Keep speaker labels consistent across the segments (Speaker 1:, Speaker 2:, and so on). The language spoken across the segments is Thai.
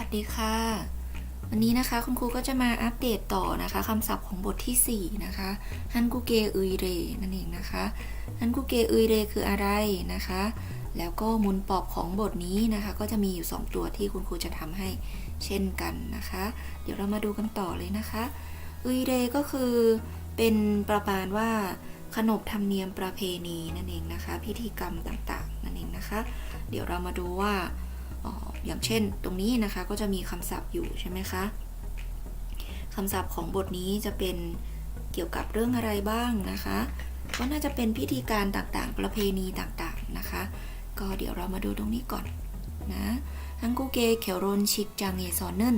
Speaker 1: วัสดีค่ะ วันนี้นะคะคุณครูก็จะมาอัปเดตต่อนะคะคำศัพท์ของบทที่ 4 นะคะฮันกุเกอุยเรนั่นเองนะคะฮันกุเกอุยเรคืออะไรนะคะ แล้วก็มูลปอบของบทนี้นะคะ ก็จะมีอยู่ 2 ตัวที่คุณครูจะทำให้เช่นกันนะคะ เดี๋ยวเรามาดูกันต่อเลยนะคะอุยเรก็คือเป็นประมาณว่าขนบธรรมเนียมประเพณีนั่นเองนะคะ พิธีกรรมต่างๆ นั่นเองนะคะ เดี๋ยวเรามาดูว่า อย่างเช่น ตรงนี้นะคะก็จะมีคำศัพท์อยู่ใช่ไหมคะคำศัพท์ของบทนี้จะเป็นเกี่ยวกับเรื่องอะไรบ้างนะคะ ก็น่าจะเป็นพิธีการต่างๆ ประเพณีต่างๆนะคะ ก็เดี๋ยวเรามาดูตรงนี้ก่อนนะฮังกูเกเขียวรนชิกจังเอซอนนึน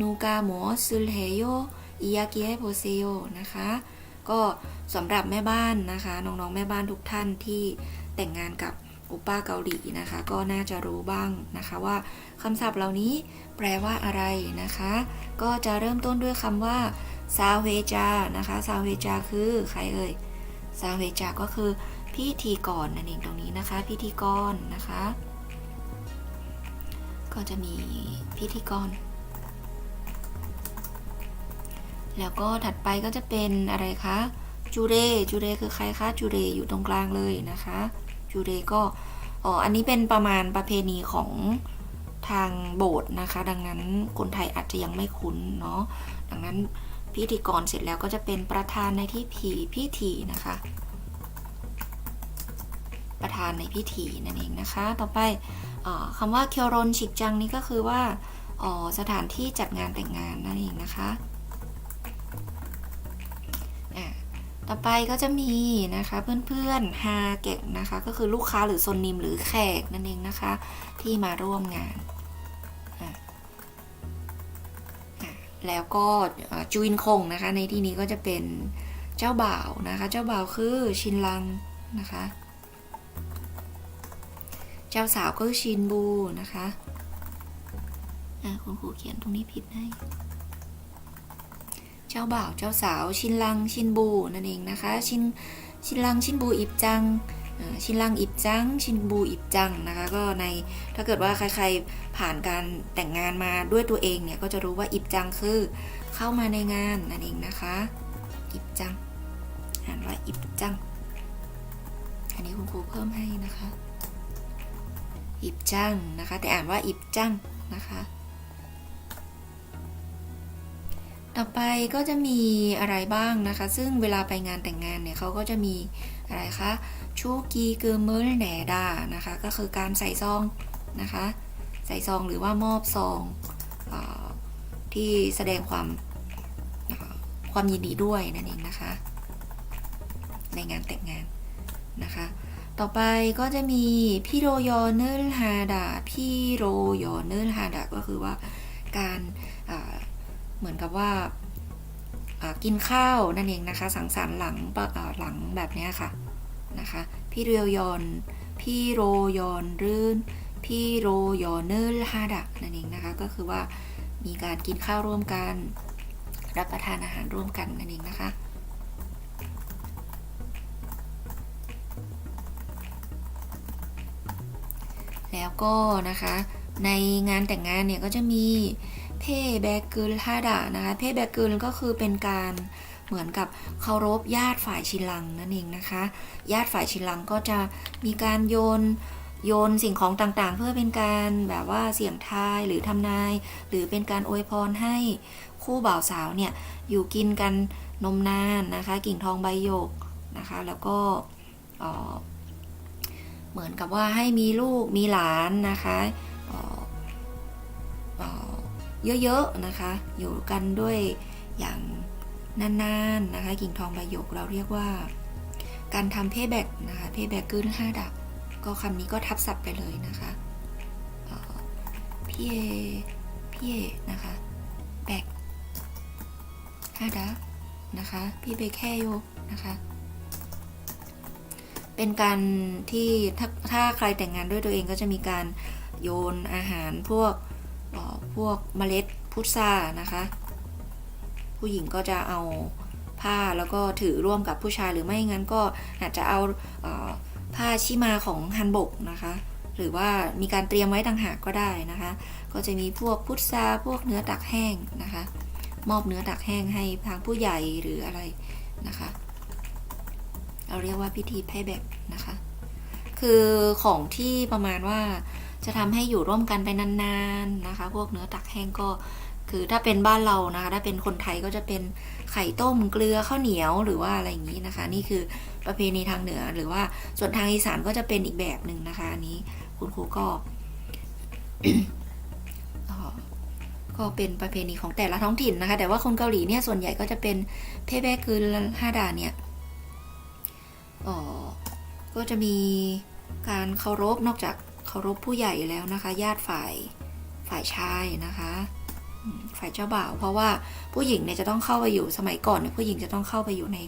Speaker 1: นูกาโมซึลเฮโยอิยากิเอโพเซโยนะคะ ก็สำหรับแม่บ้านนะคะ น้องๆ แม่บ้านทุกท่านที่แต่งงานกับ โอป้าเกาหลีนะคะ ก็น่าจะรู้บ้างนะคะว่าคำศัพท์เหล่านี้แปลว่าอะไรนะคะ ก็จะเริ่มต้นด้วยคำว่าซาเวจานะคะซาเวจาคือใครเอ่ยซาเวจาก็คือพิธีกรนั่นเองตรงนี้นะคะ พิธีกรนะคะ ก็จะมีพิธีกร แล้วก็ถัดไปก็จะเป็นอะไรคะจูเรจูเรคือใครคะจูเรอยู่ตรงกลางเลยนะคะ จูเรก็อ๋ออันนี้เป็นประมาณประเพณีของทางโบสถ์นะคะ ดังนั้นคนไทยอาจจะยังไม่คุ้นเนาะดังนั้นพิธีกรเสร็จแล้วก็จะเป็นประธานในที่ผีพิธีนะคะ ประธานในพิธีนั่นเองนะคะ ต่อไปออคำว่าเคียวรนชิกจังนี่ก็คือว่าออสถานที่จัดงานแต่งงานนั่นเองนะคะ ต่อไปก็จะมีนะคะเพื่อนๆฮาเก็กนะคะ ก็คือลูกค้าหรือโซนนิมหรือแขกนั่นเองนะคะ ที่มาร่วมงาน แล้วก็จูอินคงนะคะ ในที่นี้ก็จะเป็นเจ้าบ่าวนะคะ เจ้าบ่าวคือชินลังนะคะ เจ้าสาวก็คือชินบูนะคะอะคุณครูเขียนตรงนี้ผิดให้ เจ้าบ่าวเจ้าสาว ชินลังชินบูนั่นเองนะคะ ชินชินลังชินบูอิบจังชินลังอิบจัง ชินบูอิบจังนะคะก็ในถ้าเกิดว่าใครๆผ่านการแต่งงานมาด้วยตัวเองเนี่ยก็จะรู้ว่าอิบจังคือเข้ามาในงานนั่นเองนะคะอิบจังอ่านว่าอิบจัง อันนี้คุณครูเพิ่มให้นะคะ อิบจังนะคะ แต่อ่านว่าอิบจังนะคะ ต่อไปก็จะมีอะไรบ้างนะคะ ซึ่งเวลาไปงานแต่งงานเนี่ยเขาก็จะมีอะไรคะชูกีเกอร์เมอร์แหนดานะคะ ก็คือการใส่ซองนะคะ ใส่ซองหรือว่ามอบซองอที่แสดงความความยินดีด้วยนั่นเองนะคะ ในงานแต่งงานนะคะ ต่อไปก็จะมีพี่โรยอเนลฮาดาพี่โรยอเนลฮาดาก็คือว่าการ เหมือนกับว่ากินข้าวนั่นเองนะคะ สังสรรค์หลังหลังแบบนี้ค่ะนะคะพี่เรียวยอนพี่โรยอนรื่นพี่โรยอนเนอร์ฮาดักนั่นเองนะคะก็คือว่ามีการกินข้าวร่วมกัน รับประทานอาหารร่วมกันนั่นเองนะคะแล้วก็นะคะในงานแต่งงานเนี่ยก็จะมี เพ่แบกุลฮาดะนะคะ เพ่แบกุลก็คือเป็นการเหมือนกับเคารพญาติฝ่ายชิลังนั่นเองนะคะ ญาติฝ่ายชิลังก็จะมีการโยนโยนสิ่งของต่างๆ เพื่อเป็นการแบบว่าเสี่ยงทายหรือทำนาย หรือเป็นการอวยพรให้คู่บ่าวสาวเนี่ยอยู่กินกันนมนานนะคะ กิ่งทองใบหยกนะคะ แล้วก็เหมือนกับว่าให้มีลูกมีหลานนะคะ เยอะๆนะคะ อยู่กันด้วยอย่างนานๆนะคะกิ่งทองใบหยกเราเรียกว่า การทำเพย์แบ็กนะคะเพย์แบ็กกึ้นห้าดับ ก็คำนี้ก็ทับศัพท์ไปเลยนะคะเพี่เอพี่เอนะคะแบกห้าดับนะคะพี่เบแค่โยนะคะเป็นการที่ถ้าถ้าใครแต่งงานด้วยตัวเองก็จะมีการโยนอาหารพวก พวกเมล็ดพุทรานะคะ ผู้หญิงก็จะเอาผ้าแล้วก็ถือร่วมกับผู้ชายหรือไม่งั้นก็อาจจะเอาเออผ้าชิมาของฮันบกนะคะ หรือว่ามีการเตรียมไว้ต่างหากก็ได้นะคะ ก็จะมีพวกพุทราพวกเนื้อตักแห้งนะคะ มอบเนื้อตักแห้งให้ทางผู้ใหญ่หรืออะไรนะคะเราเรียกว่าพิธีไพ่แบกนะคะ คือของที่ประมาณว่า จะทำให้อยู่ร่วมกันไปนานๆนะคะ พวกเนื้อตักแห้งก็คือถ้าเป็นบ้านเรานะคะถ้าเป็นคนไทยก็จะเป็นไข่ต้มเกลือข้าวเหนียวหรือว่าอะไรอย่างนี้นะคะ นี่คือประเพณีทางเหนือหรือว่าส่วนทางอีสานก็จะเป็นอีกแบบหนึ่งนะคะอันนี้คุณครูก็ก็เป็นประเพณีของแต่ละท้องถิ่นนะคะ แต่ว่าคนเกาหลีเนี่ยส่วนใหญ่ก็จะเป็นเพแบคือห้าดาเนี่ยอ่อก็จะมีการเคารพนอกจาก เคารพผู้ใหญ่แล้วนะคะ ญาติฝ่ายฝ่ายชายนะคะ ฝ่ายเจ้าบ่าว เพราะว่าผู้หญิงเนี่ยจะต้องเข้าไปอยู่สมัยก่อนเนี่ยผู้หญิงจะต้องเข้าไปอยู่ใน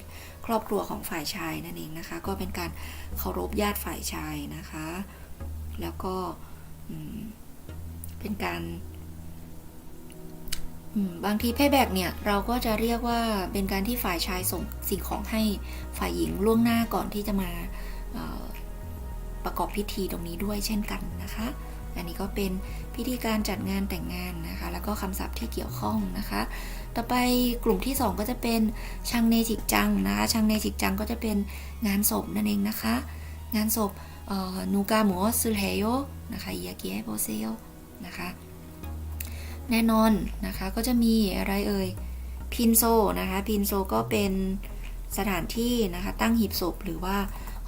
Speaker 1: ครอบครัวของฝ่ายชายนั่นเองนะคะ ก็เป็นการเคารพญาติฝ่ายชายนะคะ แล้วก็เป็นการบางทีเพย์แบกเนี่ยเราก็จะเรียกว่าเป็นการที่ฝ่ายชายส่งสิ่งของให้ฝ่ายหญิงล่วงหน้าก่อนที่จะมา ประกอบพิธีตรงนี้ด้วยเช่นกันนะคะ อันนี้ก็เป็นพิธีการจัดงานแต่งงานนะคะ แล้วก็คำศัพท์ที่เกี่ยวข้องนะคะ ต่อไปกลุ่มที่ 2 ก็จะเป็นชังเนจิกจังนะคะชังเนจิกจังก็จะเป็นงานศพนั่นเองนะคะ งานศพนูกาหมูซึเฮโยนะคะเอียเกียโบเซโยนะคะแน่นอนนะคะก็จะมีอะไรเอ่ยพินโซนะคะพินโซก็เป็นสถานที่นะคะตั้งหีบศพหรือว่า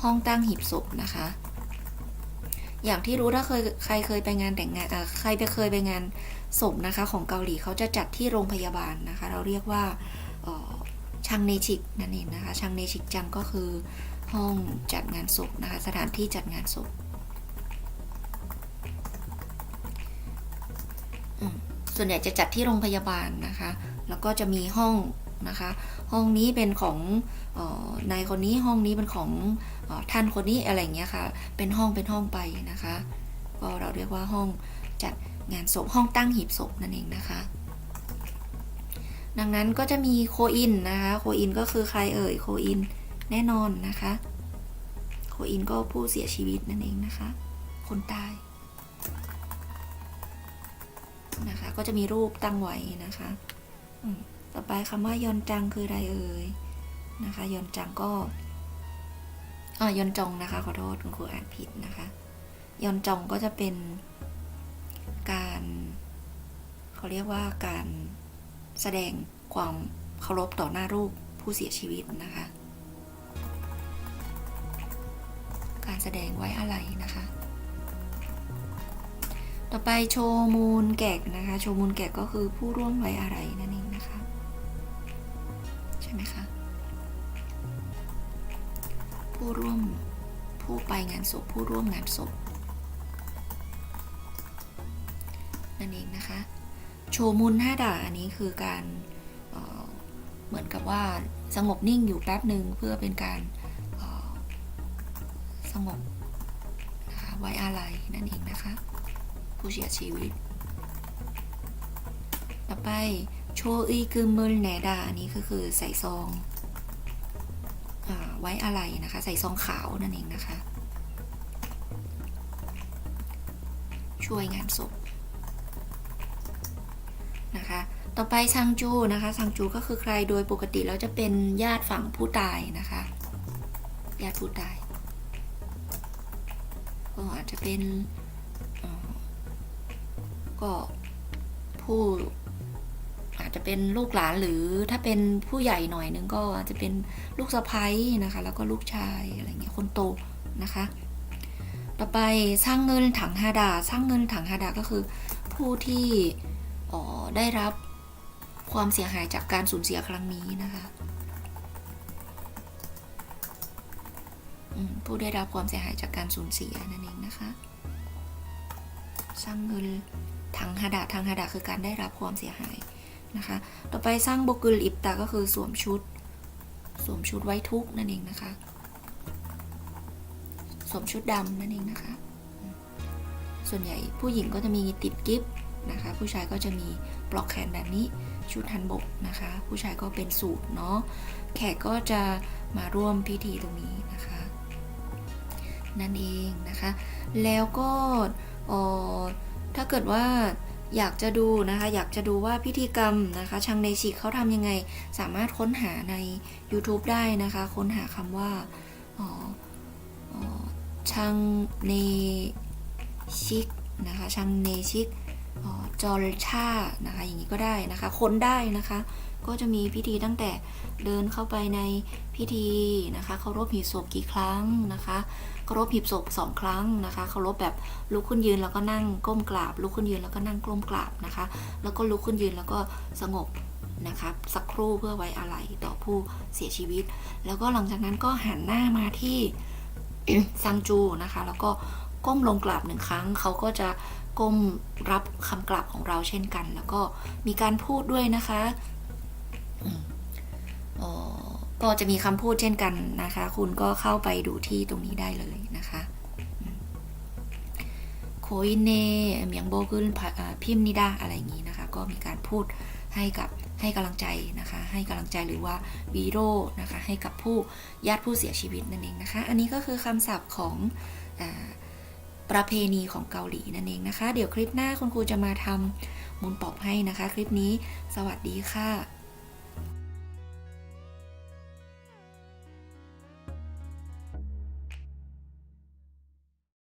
Speaker 1: ห้องตั้งหีบศพนะคะ อย่างที่รู้ถ้าเคยใครเคยไปงานแต่งงานอ่อใครไปเคยไปงานศพนะคะ ของเกาหลีเขาจะจัดที่โรงพยาบาลนะคะ เราเรียกว่าเอ่อชังเนชิกนั่นเองนะคะชังเนชิกจังก็คือห้องจัดงานศพนะคะ สถานที่จัดงานศพส่วนใหญ่จะจัดที่โรงพยาบาลนะคะ แล้วก็จะมีห้อง นะคะ ห้องนี้เป็นของออนายคนนี้ห้องนี้เป็นของออท่านคนนี้อะไรอย่างเงี้ยค่ะ เป็นห้องเป็นห้องไปนะคะ ก็เราเรียกว่าห้องจัดงานศพห้องตั้งหีบศพนั่นเองนะคะ ดังนั้นก็จะมีโคอินนะคะ โคอินก็คือใครเอ่ย โคอินแน่นอนนะคะ โคอินก็ผู้เสียชีวิตนั่นเองนะคะ คนตายนะคะ ก็จะมีรูปตั้งไว้นะคะ อืม ต่อไปคำว่ายอนจังคืออะไรเอ่ยนะคะยอนจังก็อ่ายอนจงนะคะขอโทษคุณครูอ่านผิดนะคะยอนจงก็จะเป็นการเขาเรียกว่าการแสดงความเคารพต่อหน้ารูปผู้เสียชีวิตนะคะ การแสดงไว้อะไรนะคะ ต่อไปโชมูลแกกนะคะ โชมูลแกกก็คือผู้ร่วมไว้อะไรนั่นเอง ไหมคะ ผู้ร่วมผู้ไปงานศพผู้ร่วมงานศพนั่นเองนะคะ โชมุนห้าด่าอันนี้คือการเเหมือนกับว่าสงบนิ่งอยู่แป๊บหนึ่งเพื่อเป็นการสงบนะคะไว้อาลัยนั่นเองนะคะ ผู้เสียชีวิต ต่อไป โชอีกึมเมลแหนดาอันนี้ก็คือใส่ซองอไว้อะไรนะคะ ใส่ซองขาวนั่นเองนะคะ ช่วยงานศพนะคะ ต่อไปซังจูนะคะซังจูก็คือใครโดยปกติแล้วจะเป็นญาติฝั่งผู้ตายนะคะญาติผู้ตายก็อาจจะเป็นก็ผู้ จะเป็นลูกหลานหรือถ้าเป็นผู้ใหญ่หน่อยนึงก็อาจจะเป็นลูกสะใภ้นะคะ แล้วก็ลูกชายอะไรเงี้ยคนโตนะคะ ต่อไปสร้างเงินถังฮาดา สร้างเงินถังฮาดาก็คือ ผู้ที่ได้รับความเสียหายจากการสูญเสียครั้งนี้นะคะผู้ได้รับความเสียหายจากการสูญเสียนั่นเองนะคะ สร้างเงินถังฮาดาทางฮาดาคือการได้รับความเสียหาย นะคะ ต่อไปสร้างโบกุลอิปตาก็คือสวมชุด สวมชุดไว้ทุกนั่นเองนะคะ สวมชุดดำนั่นเองนะคะ ส่วนใหญ่ผู้หญิงก็จะมีติดกิฟต์นะคะ ผู้ชายก็จะมีปลอกแขนแบบนี้ ชุดฮันบกนะคะ ผู้ชายก็เป็นสูทเนาะ แขกก็จะมาร่วมพิธีตรงนี้นะคะ นั่นเองนะคะ แล้วก็ถ้าเกิดว่า อยากจะดูนะคะ อยากจะดูว่าพิธีกรรมนะคะชังเนชิเขาทำยังไง สามารถค้นหาใน YouTube ได้นะคะ ค้นหาคำว่าชังเนชิกนะคะชังเนชิกเอ่อจอลชานะคะอย่างนี้ก็ได้นะคะ ค้นได้นะคะ ก็จะมีพิธีตั้งแต่เดินเข้าไปในพิธีนะคะเคารพหีบศพกี่ครั้งนะคะเคารพหีบศพสองครั้งนะคะเคารพแบบลุกขึ้นยืนแล้วก็นั่งก้มกราบลุกขึ้นยืนแล้วก็นั่งก้มกราบนะคะ แล้วก็ลุกขึ้นยืนแล้วก็สงบนะคะสักครู่เพื่อไว้อาลัยต่อผู้เสียชีวิต แล้วก็หลังจากนั้นก็หันหน้ามาที่ซังจูนะคะ แล้วก็ก้มลงกราบหนึ่งครั้งเขาก็จะก้มรับคำกราบของเราเช่นกัน แล้วก็มีการพูดด้วยนะคะ ก็จะมีคำพูดเช่นกันนะคะ คุณก็เข้าไปดูที่ตรงนี้ได้เลยนะคะโคอินเนเมียงโบกุนพิมนิดาอะไรอย่างนี้นะคะ ก็มีการพูดให้กับให้กำลังใจนะคะ ให้กำลังใจหรือว่าวีโรนะคะ ให้กับผู้ญาติผู้เสียชีวิตนั่นเองนะคะ อันนี้ก็คือคำศัพท์ของอประเพณีของเกาหลีนั่นเองนะคะ เดี๋ยวคลิปหน้าคุณครูจะมาทำมูลปอบให้นะคะ คลิปนี้สวัสดีค่ะ